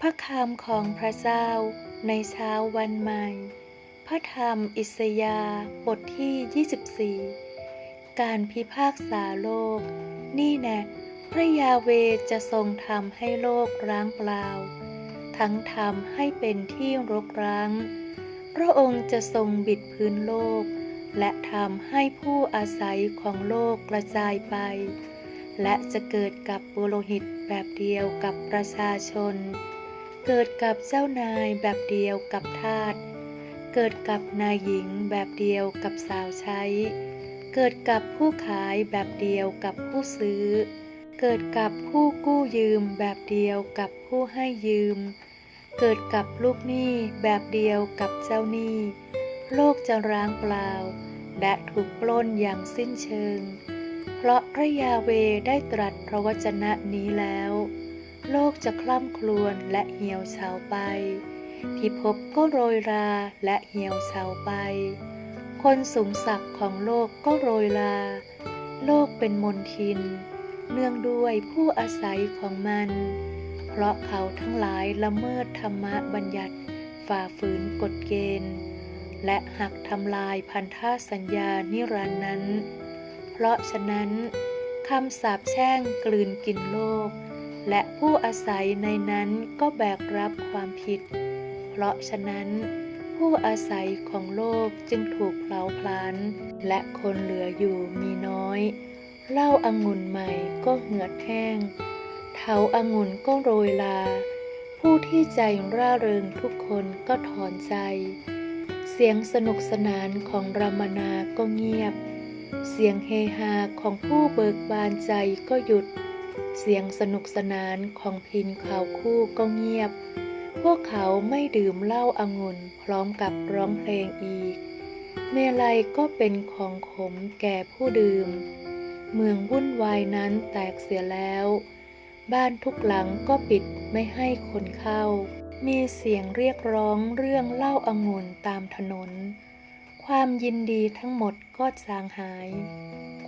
พระคำของพระเจ้าในเช้าวันใหม่ พระธรรมอิสยาห์บทที่ 24 การพิพากษาโลก นี่แน่พระยาเวจะทรงทำให้โลกร้างเปล่า ทั้งทำให้เป็นที่รกร้าง พระองค์จะทรงบิดพื้นโลก และทำให้ผู้อาศัยของโลกกระจายไป และจะเกิดกับบุโรหิตแบบเดียวกับประชาชน เกิดกับเจ้านายแบบเดียวกับทาส เกิดกับนายหญิงแบบเดียวกับสาวใช้ เกิดกับผู้ขายแบบเดียวกับผู้ซื้อ เกิดกับผู้กู้ยืมแบบเดียวกับผู้ให้ยืม เกิดกับลูกหนี้แบบเดียวกับเจ้าหนี้ โลกจะร้างเปล่า และถูกปล้นอย่างสิ้นเชิง เพราะพระยาเวได้ตรัสพระวจนะนี้แล้ว โลกจะคล่ำครวญและเหี่ยวเฉาไปพิภพบก็โรยราและเหี่ยวเฉาไป คนสูงศักดิ์ของโลกก็โรยลาโลกเป็นมนทิน เนื่องด้วยผู้อาศัยของมัน เพราะเขาทั้งหลายละเมิดธรรมบัญญัติฝ่าฝืนกฎเกณฑ์ และหักทำลายพันธสัญญานิรันดร์นั้น เพราะฉะนั้นคำสาปแช่งกลืนกินโลก และผู้อาศัยในนั้นก็แบกรับความผิด เพราะฉะนั้น ผู้อาศัยของโลกจึงถูกเผาพลันและคนเหลืออยู่มีน้อยเหล้าอางุ่นใหม่ก็เหือดแห้งเถาอางุ่นก็โรยลา ผู้ที่ใจร่าเริงทุกคนก็ถอนใจ สียงสนุกสนานของรามนาก็เงียบ เสียงเฮฮาของผู้เบิกบานใจก็หยุด เสียงสนุกสนานของพินข่าวคู่ก็เงียบ พวกเขาไม่ดื่มเหล้าอางุ่นพร้อมกับร้องเพลงอีก เมลัยก็เป็นของขมแก่ผู้ดื่ม เมืองวุ่นวายนั้นแตกเสียแล้ว บ้านทุกหลังก็ปิดไม่ให้คนเข้า มีเสียงเรียกร้องเรื่องเล้าอางุ่นตามถนน ความยินดีทั้งหมดก็จางหาย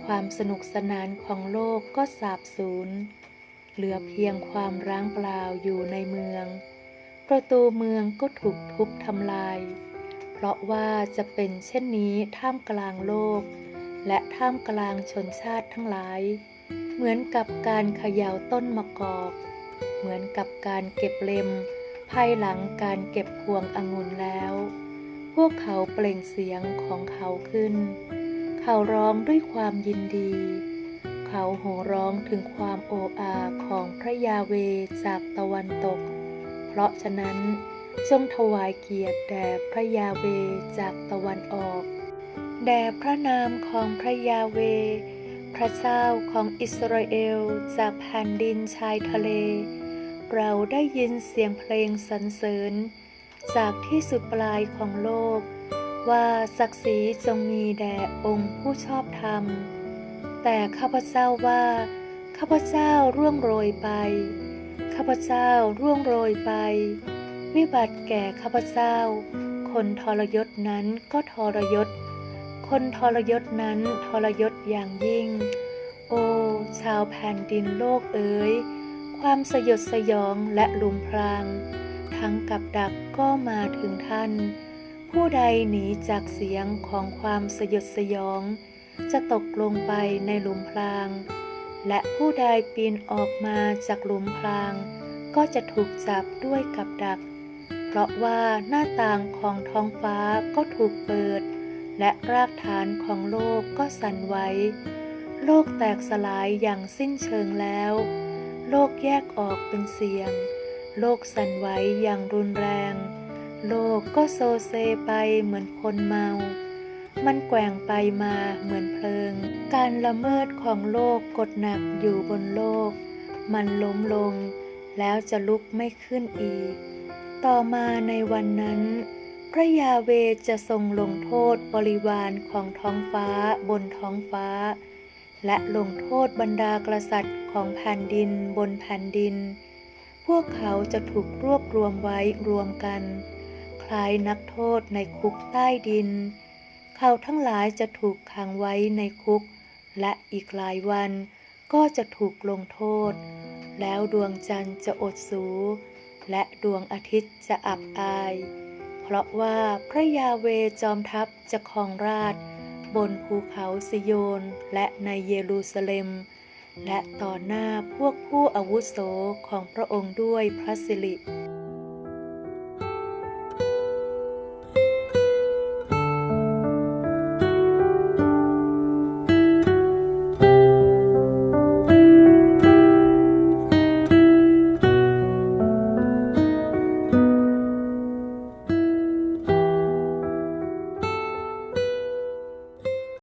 ความสนุกสนานของโลกก็สาบสูญ เหลือเพียงความร้างเปล่าอยู่ในเมือง ประตูเมืองก็ถูกทุบทำลาย เพราะว่าจะเป็นเช่นนี้ท่ามกลางโลก และท่ามกลางชนชาติทั้งหลาย เหมือนกับการเขย่าต้นมะกอก เหมือนกับการเก็บเล็ม ภายหลังการเก็บพวงองุ่นแล้ว พวกเขาเปล่งเสียงของเขาขึ้น เขาร้องด้วยความยินดี เขาโห่ร้องถึงความโออาของพระยาเวจากตะวันตก เพราะฉะนั้นจงถวายเกียรติแด่พระยาเวจากตะวันออก แด่พระนามของพระยาเว พระเจ้าของอิสราเอลจากแผ่นดินชายทะเล เราได้ยินเสียงเพลงสรรเสริญ จากที่สุดปลายของโลก ว่าศักดิ์ศรีจงมีแด่องค์ผู้ชอบธรรม แต่ข้าพเจ้าว่าข้าพเจ้าร่วงโรยไป ข้าพเจ้าร่วงโรยไป วิบัติแก่ข้าพเจ้า คนทรยศนั้นก็ทรยศ คนทรยศนั้นทรยศอย่างยิ่ง โอ้ชาวแผ่นดินโลกเอ๋ย ความสยดสยองและหลุมพราง ทั้งกับดักก็มาถึงท่าน ผู้ใดหนีจากเสียงของความสยดสยอง จะตกลงไปในหลุมพราง และผู้ใดปีนออกมาจากหลุมพราง ก็จะถูกจับด้วยกับดัก เพราะว่าหน้าต่างของท้องฟ้าก็ถูกเปิด และรากฐานของโลกก็สั่นไหวโลกแตกสลายอย่างสิ้นเชิงแล้ว โลกแยกออกเป็นเสียง โลกสั่นไหวอย่างรุนแรง โลกก็โซเซไปเหมือนคนเมา มันแกว่งไปมาเหมือนเพลิง การละเมิดของโลกกดหนักอยู่บนโลก มันล้มลง แล้วจะลุกไม่ขึ้นอีก ต่อมาในวันนั้น พระยาเวจะทรงลงโทษบริวารของท้องฟ้าบนท้องฟ้า และลงโทษบรรดากษัตริย์ของแผ่นดินบนแผ่นดิน พวกเขาจะถูกรวบรวมไว้รวมกัน คล้ายนักโทษในคุกใต้ดิน เขาทั้งหลายจะถูกขังไว้ในคุก และอีกหลายวันก็จะถูกลงโทษ แล้วดวงจันทร์จะอดสู และดวงอาทิตย์จะอับอาย เพราะว่าพระยาเวจอมทัพจะครองราชย์ บนภูเขาซิโยนและในเยรูซาเล็ม และต่อหน้าพวกผู้อาวุโสของพระองค์ด้วยพระสิริ